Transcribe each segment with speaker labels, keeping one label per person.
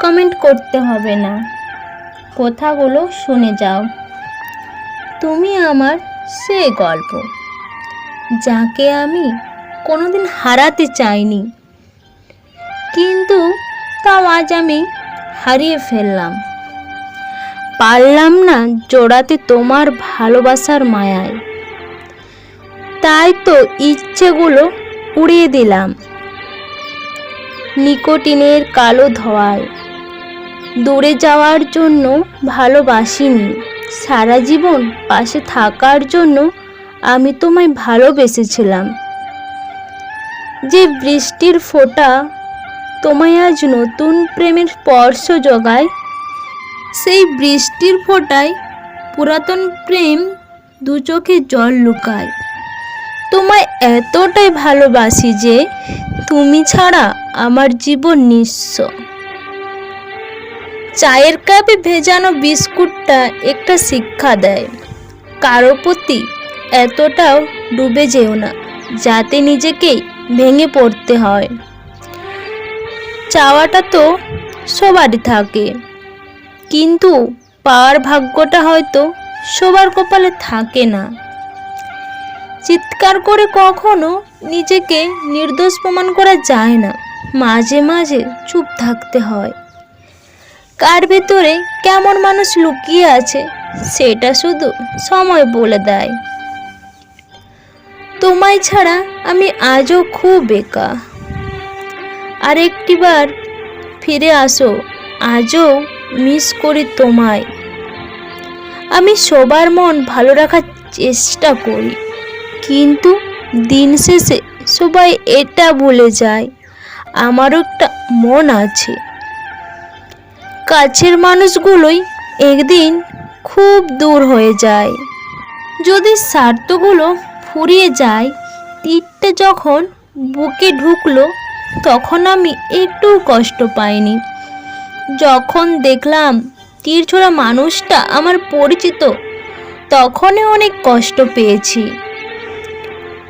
Speaker 1: Comment করতে হবে না। কথাগুলো শুনে যাও। তুমি আমার সে গল্প, যাকে আমি কোনোদিন হারাতে চাইনি। কিন্তু তাও আজ আমি হারিয়ে ফেললাম। পারলাম না জোড়াতে তোমার ভালোবাসার মায়ায়। তাই তো ইচ্ছেগুলো উড়িয়ে দিলাম। নিকোটিনের কালো ধোয়ায়। দূরে যাওয়ার জন্য ভালোবাসিনি। সারা জীবন পাশে থাকার জন্য আমি তোমায় ভালোবেসেছিলাম। যে বৃষ্টির ফোঁটা তোমায় আজ নতুন প্রেমের স্পর্শ জোগায়, সেই বৃষ্টির ফোঁটায় পুরাতন প্রেম দু চোখে জল লুকায়। তোমায় এতটাই ভালোবাসি যে তুমি ছাড়া আমার জীবন নিঃস্ব। চায়ের কাপে ভেজানো বিস্কুটটা একটা শিক্ষা দেয়। কারও প্রতি এতটাও ডুবে যেও না, যাতে নিজেকেই ভেঙে পড়তে হয়। চাওয়াটা তো সবারই থাকে, কিন্তু পাওয়ার ভাগ্যটা হয়তো সবার কপালে থাকে না। চিৎকার করে কখনো নিজেকে নির্দোষ প্রমাণ করা যায় না। মাঝে মাঝে চুপ থাকতে হয়। কার ভেতরে কেমন মানুষ লুকিয়ে আছে, সেটা শুধু সময় বলে দেয়। তোমায় ছাড়া আমি আজও খুব বেকা আর একটিবার ফিরে আসো, আজও মিস করি তোমায়। আমি সবার মন ভালো রাখার চেষ্টা করি, কিন্তু দিন শেষে সবাই এটা বলে যায়। আমারও একটা মন আছে। কাছের মানুষগুলোই একদিন খুব দূর হয়ে যায়। যদি স্বার্থগুলো ফুরিয়ে যায়, তীরটা যখন বুকে ঢুকলো, তখন আমি একটু কষ্ট পাইনি। যখন দেখলাম তীর ছোড়া মানুষটা আমার পরিচিত, তখনই অনেক কষ্ট পেয়েছি।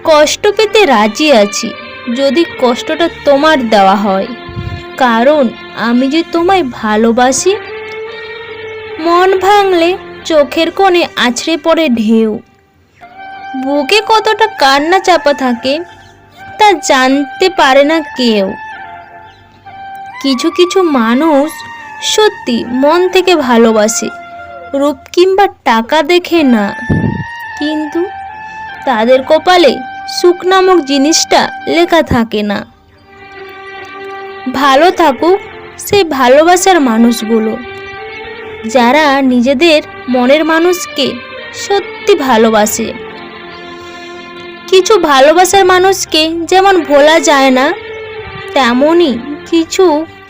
Speaker 1: কষ্ট পেতে রাজি আছি। যদি কষ্টটা তোমার দেওয়া হয়। কারণ আমি যে তোমায় ভালোবাসি। মন ভাঙলে চোখের কোণে আছড়ে পড়ে ঢেউ। বুকে কতটা কান্না চাপা থাকে তা জানতে পারে না কেউ। কিছু কিছু মানুষ সত্যি মন থেকে ভালোবাসে, রূপ কিংবা টাকা দেখে না। কিন্তু তাদের কপালে সুখ নামক জিনিসটা লেখা থাকে না। ভালো থাকুক সেই ভালোবাসার মানুষগুলো। যারা নিজেদের মনের মানুষকে সত্যি ভালোবাসে। কিছু ভালোবাসার মানুষকে যেমন ভোলা যায় না তেমনই কিছু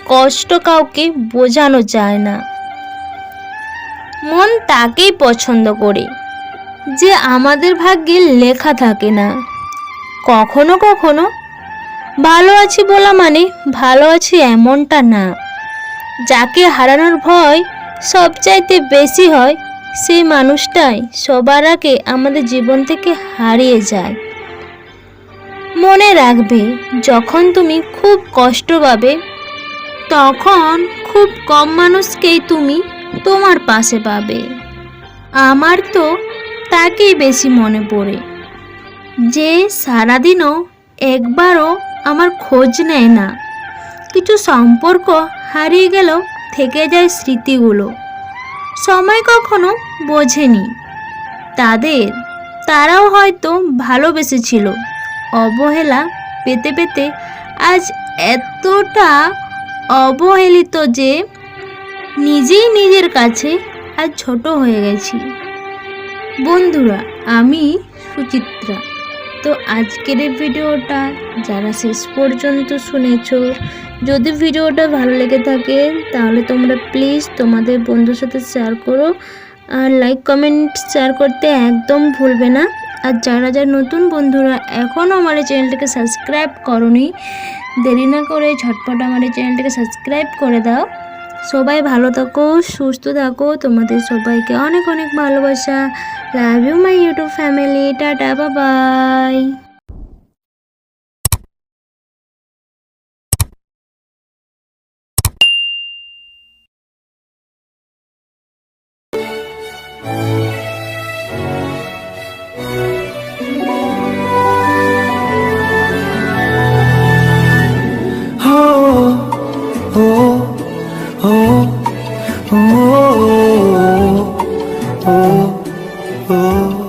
Speaker 1: কষ্ট কাউকে বোঝানো যায় না। মন তাকেই পছন্দ করে, যে আমাদের ভাগ্যে লেখা থাকে না। কখনো কখনো, ভালো আছি বলা মানে ভালো আছি এমনটা না। যাকে হারানোর ভয় সবচাইতে বেশি হয়, সেই মানুষটাই সবার আগে আমাদের জীবন থেকে হারিয়ে যায়। মনে রাখবে, যখন তুমি খুব কষ্ট পাবে, তখন খুব কম মানুষকেই তুমি তোমার পাশে পাবে। আমার তো তাকেই বেশি মনে পড়ে। যে সারাদিনও একবারও আমার খোঁজ নেয় না। কিছু সম্পর্ক হারিয়ে গেলেও থেকে যায় স্মৃতিগুলো। সময় কখনো বোঝেনি। তাদের, তারাও হয়তো ভালোবেসেছিল। অবহেলা পেতে পেতে আজ এতটা অবহেলিত যে নিজেই নিজের কাছে আজ ছোট হয়ে গেছি। বন্ধুরা, আমি সুচিত্রা। তো আজকের এই ভিডিওটা যারা শেষ পর্যন্ত শুনেছো, যদি ভিডিওটা ভালো লেগে থাকে, তাহলে তোমরা প্লিজ তোমাদের বন্ধুর সাথে শেয়ার করো। আর লাইক কমেন্ট শেয়ার করতে একদম ভুলবে না। আর যারা যারা নতুন বন্ধুরা এখনও আমার এই চ্যানেলটাকে সাবস্ক্রাইব করনি, দেরি না করে ঝটপট আমার এই চ্যানেলটাকে সাবস্ক্রাইব করে দাও। সবাই ভালো থাকো, সুস্থ থাকো। তোমাদের সবাইকে অনেক অনেক ভালোবাসা। Love you my YouTube family tata Babai oh, oh, oh. oh, oh.